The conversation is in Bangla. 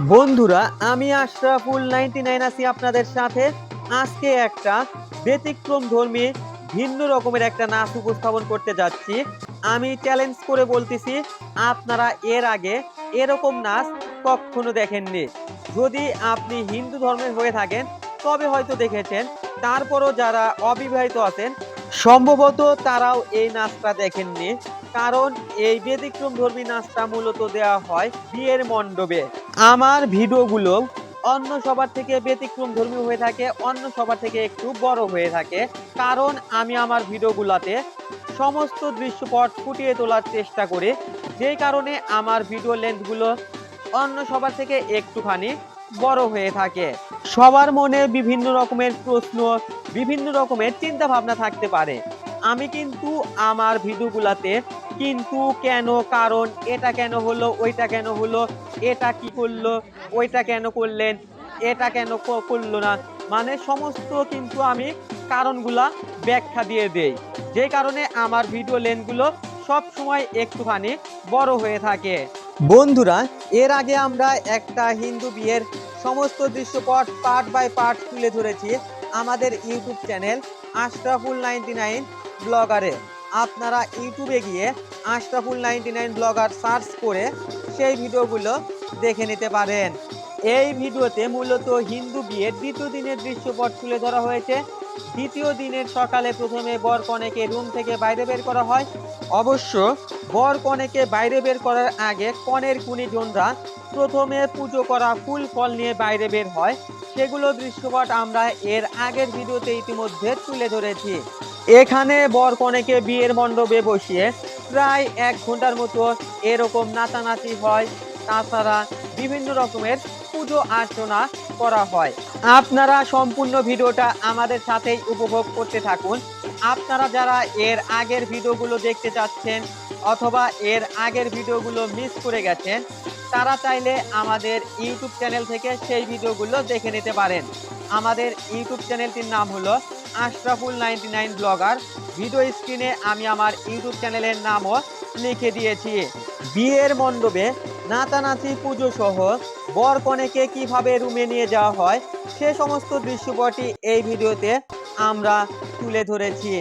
বন্ধুরা, আমি আশরাফুল নাইনটি নাইন আছি আপনাদের সাথে। আজকে একটা ব্যতিক্রম ধর্মী, ভিন্ন রকমের একটা নাচ উপস্থাপন করতে যাচ্ছি। আমি চ্যালেঞ্জ করে বলতেছি, আপনারা এর আগে এরকম নাচ কখনো দেখেননি। যদি আপনি হিন্দু ধর্মের হয়ে থাকেন, তবে হয়তো দেখেছেন। তারপরও যারা অবিবাহিত আছেন, সম্ভবত তারাও এই নাচটা দেখেননি। কারণ এই ব্যতিক্রম ধর্মী নাচটা মূলত দেওয়া হয় বিয়ের মণ্ডপে। আমার ভিডিওগুলো অন্য সবার থেকে ব্যতিক্রম ধর্মী হয়ে থাকে, অন্য সবার থেকে একটু বড় হয়ে থাকে। কারণ আমি আমার ভিডিওগুলোতে সমস্ত দৃশ্যপট ফুটিয়ে তোলার চেষ্টা করি। যেই কারণে আমার ভিডিও লেন্থগুলো অন্য সবার থেকে একটুখানি বড় হয়ে থাকে। সবার মনে বিভিন্ন রকমের প্রশ্ন, বিভিন্ন রকমের চিন্তা ভাবনা থাকতে পারে। আমি কিন্তু আমার ভিডিওগুলাতে কিন্তু কেন কারণ এটা কেন হলো, ওইটা কেন হলো, এটা কি করল, ওইটা কেন করলেন, এটা কেন করল না। মানে সমস্ত কিন্তু আমি কারণগুলা ব্যাখ্যা দিয়ে দেই। যে কারণে আমার ভিডিও লেনগুলো সব সময় একটুখানি বড় হয়ে থাকে। বন্ধুরা, এর আগে আমরা একটা হিন্দু বিয়ের সমস্ত দৃশ্যপট পার্ট বাই পার্ট তুলে ধরেছি আমাদের YouTube channel Ashraful ninety nine ব্লগারে। আপনারা ইউটিউবে গিয়ে Ashraful ninety nine blogger search করে সেই ভিডিওগুলো দেখে নিতে পারেন। এই ভিডিওতে মূলত হিন্দু বিয়ের দ্বিতীয় দিনের দৃশ্যপট তুলে ধরা হয়েছে। দ্বিতীয় দিনের সকালে প্রথমে বর কনেকে রুম থেকে বাইরে বের করা হয়। অবশ্য বর কনেকে বাইরে বের করার আগে কনের কুনিজনরা প্রথমে পুজো করা ফুল ফল নিয়ে বাইরে বের হয়। সেগুলো দৃশ্যপট আমরা এর আগের ভিডিওতে ইতিমধ্যে তুলে ধরেছি। এখানে বর কনেকে বিয়ের মণ্ডপে বসিয়ে প্রায় এক ঘণ্টার মতো এরকম নাচানাচি হয়। তাছাড়া বিভিন্ন রকমের পুজো আর্চনা করা হয়। আপনারা সম্পূর্ণ ভিডিওটা আমাদের সাথেই উপভোগ করতে থাকুন। আপনারা যারা এর আগের ভিডিওগুলো দেখতে চাচ্ছেন অথবা এর আগের ভিডিওগুলো মিস করে গেছেন, তারা চাইলে আমাদের ইউটিউব চ্যানেল থেকে সেই ভিডিওগুলো দেখে নিতে পারেন। আমাদের ইউটিউব চ্যানেলটির নাম হলো Ashraful ninety nine blogger. Video স্ক্রিনে আমি আমার ইউটিউব চ্যানেলের নামও লিখে দিয়েছি। বিয়ের মণ্ডপে নাচানাচি পুজো সহ বর কনেকে কীভাবে রুমে নিয়ে যাওয়া হয়, সে সমস্ত দৃশ্যপটি এই ভিডিওতে আমরা তুলে ধরেছি।